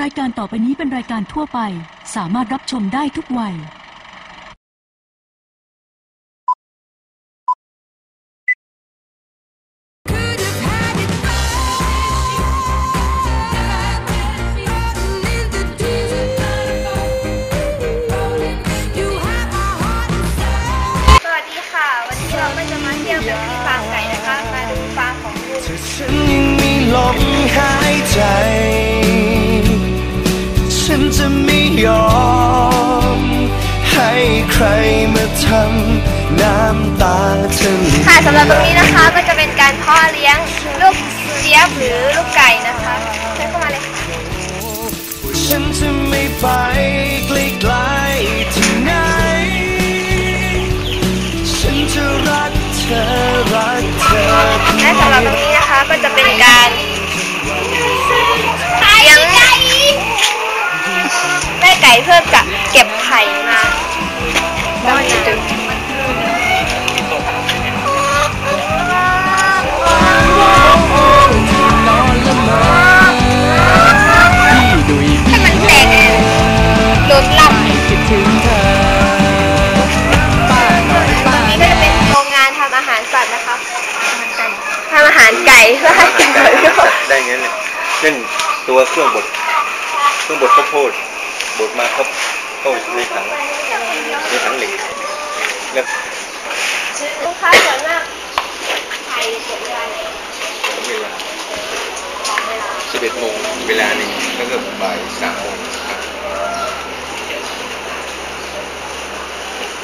รายการต่อไปนี้เป็นรายการทั่วไป สามารถรับชมได้ทุกวัย Could have had it all. In the deep, you have my heart and soul. สวัสดีค่ะ วันนี้เราก็จะมาเที่ยวกันที่ฟาร์มไก่นะคะ มาดูฟาร์มของลุงถ้าฉันยังมีลม สำหรับตรงนี้นะคะก็จะเป็นการเพาะเลี้ยงลูกเจี๊ยบหรือลูกไก่นะคะเชิญเข้ามาเลยค่ะฉันจะไม่ไปไกลๆที่ไหนฉันจะรักเธอรักเธอและสำหรับตรงนี้นะคะก็จะเป็นการเลี้ยงแม่ไก่เพื่อจะเก็บ เลยนั่นตัวเครื่องบดเครื่องบดข้าวโพดบดมาเขาเข้าในถังในถังเหล็กแล้วลูกค้าส่วนมากไข่เสียเวลาไหนเวลาสิบเอ็ดโมงเวลาหนึ่งแล้วก็บ่ายสามโมงครับ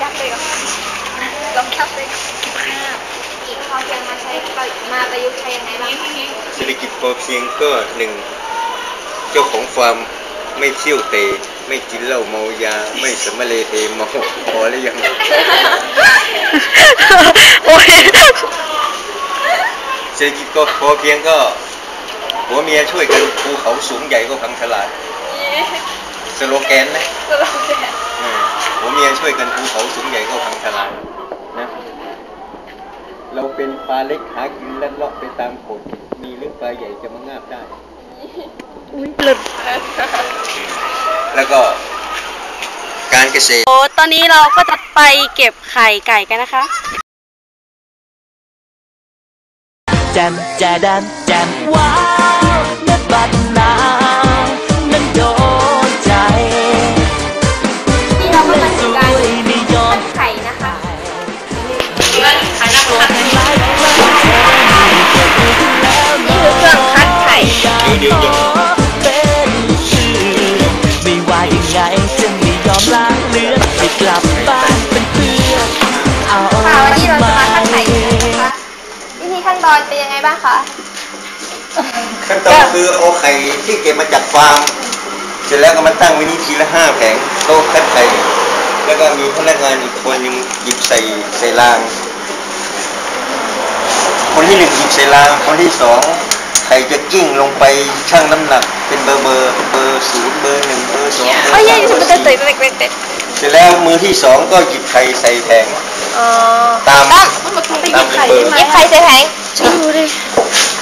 ยักเลยเหรอลองคับเลยอีกพอเพียงมาใช้มาประยุกต์ใช้ยังไงบ้างคะ เศรษฐกิจพอเพียงก็หนึ่งเจ้าของฟาร์มไม่เที่ยวเตะไม่กินเหล้าเมายา ไม่สมะเลเทเมาพอหรือยัง โอ้ยเศรษฐกิจก็พอเพียงก็ผัวเมียช่วยกันภูเขาสูงใหญ่ก็พังทลายสโลแกนนะสโลแกนเออผัวเมียช่วยกันภูเขาสูงใหญ่ก็พังทลายนะเราเป็นปลาเล็กหากินลัดเลาะไปตามโขดมีหรือ ปลาใหญ่จะมางาบได้ อุ้ยหลุดแล้วก็การเกษตร โอ้ตอนนี้เราก็จะไปเก็บไข่ไก่กันนะคะแจมแจดันแจมว้าวนับบัด นตอนเป็นยังไงบ้างคะขั้นตอนคือเอาไข่ที่เก็บมาจากฟาร์มเสร็จแล้วก็มาตั้งไว้นี่ทีละห้าแผงโต๊ะคัดไข่แล้วก็มีพนักงานอีกคนหนึงหยิบใส่ใส่ราง คนที่หนึ่งหยิบใส่รางคนที่สองไข่จะกิ้งลงไปชั่งน้ำหนัก เป็นเบอร์เบอร์เบอร์ศูนย์เบอร์หนึ่งเบอร์สองเบอร์เอ้ยสามยังเบจะอมาร์เตะสี่เตะเตะเตะเสร็จแล้วมือที่สองก็หยิบไข่ใส่แผงอ๋อตามต้องตามเบอร์หยิบไข่ใส่แผง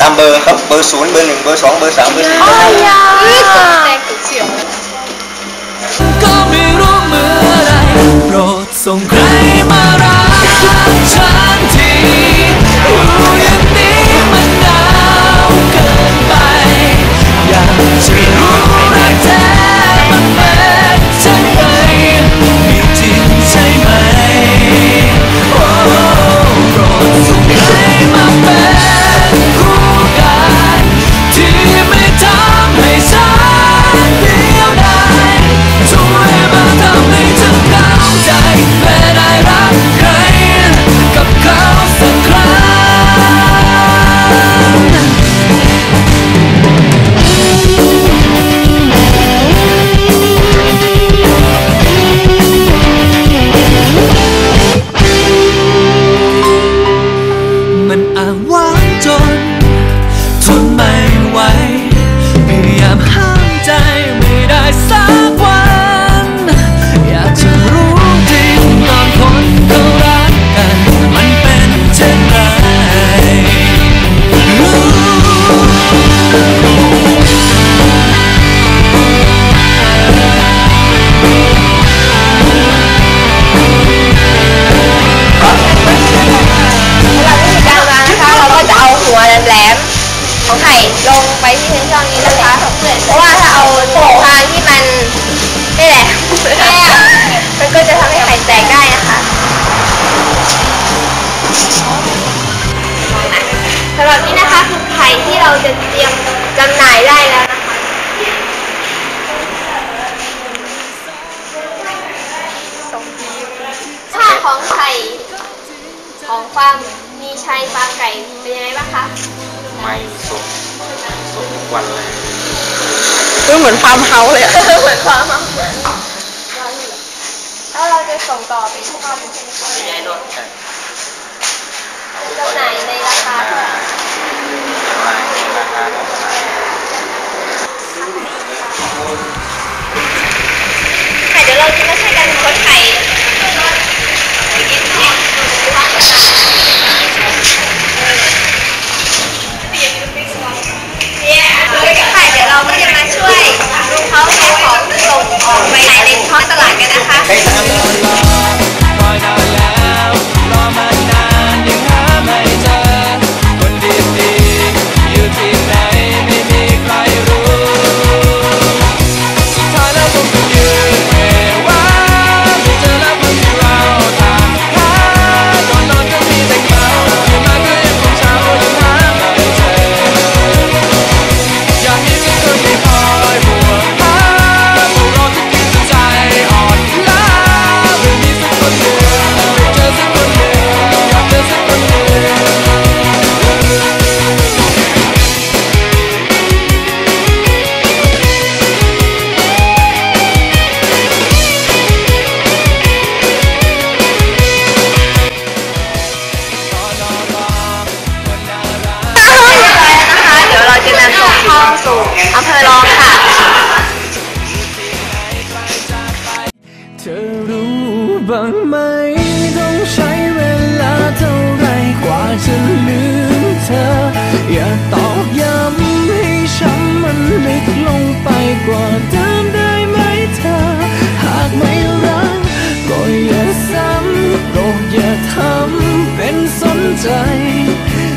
ตามเบอร์ครับ เบอร์ศูนย์เบอร์หนึ่งเบอร์สองเบอร์สามเบอร์สี่เบอร์อ้าห้ายาแตกเฉียวก็ไม่รู้เมื่อไรโปรดส่งใครมารักฉันที คือไข่ที่เราจะเตรียมจำหน่ายได้แล้วนะคะค่าของไข่ของฟาร์มมีชัยฟาร์มไก่เป็นยังไงบ้างคะ ไม่สดสดทุกวันเลยดูเหมือนฟาร์มเฮาส์เลยอะ เหมือนความเอาถ้าเราจะส่งต่อไปที่ฟาร์มเป็นชนิดไหนใช่ ช่วยกันค้นไข่ อย่ตอกย้ำให้ช้ำมันลึกลงไปกว่าเดิมได้ไหมเธอ หากไม่รักก็อย่าซ้ำโปรดอย่าทำเป็นสนใจ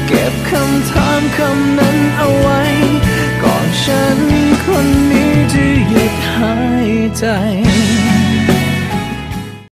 เก็บคำถามคำนั้นเอาไว้ ก่อนฉันคนนี้จะหยุดหายใจ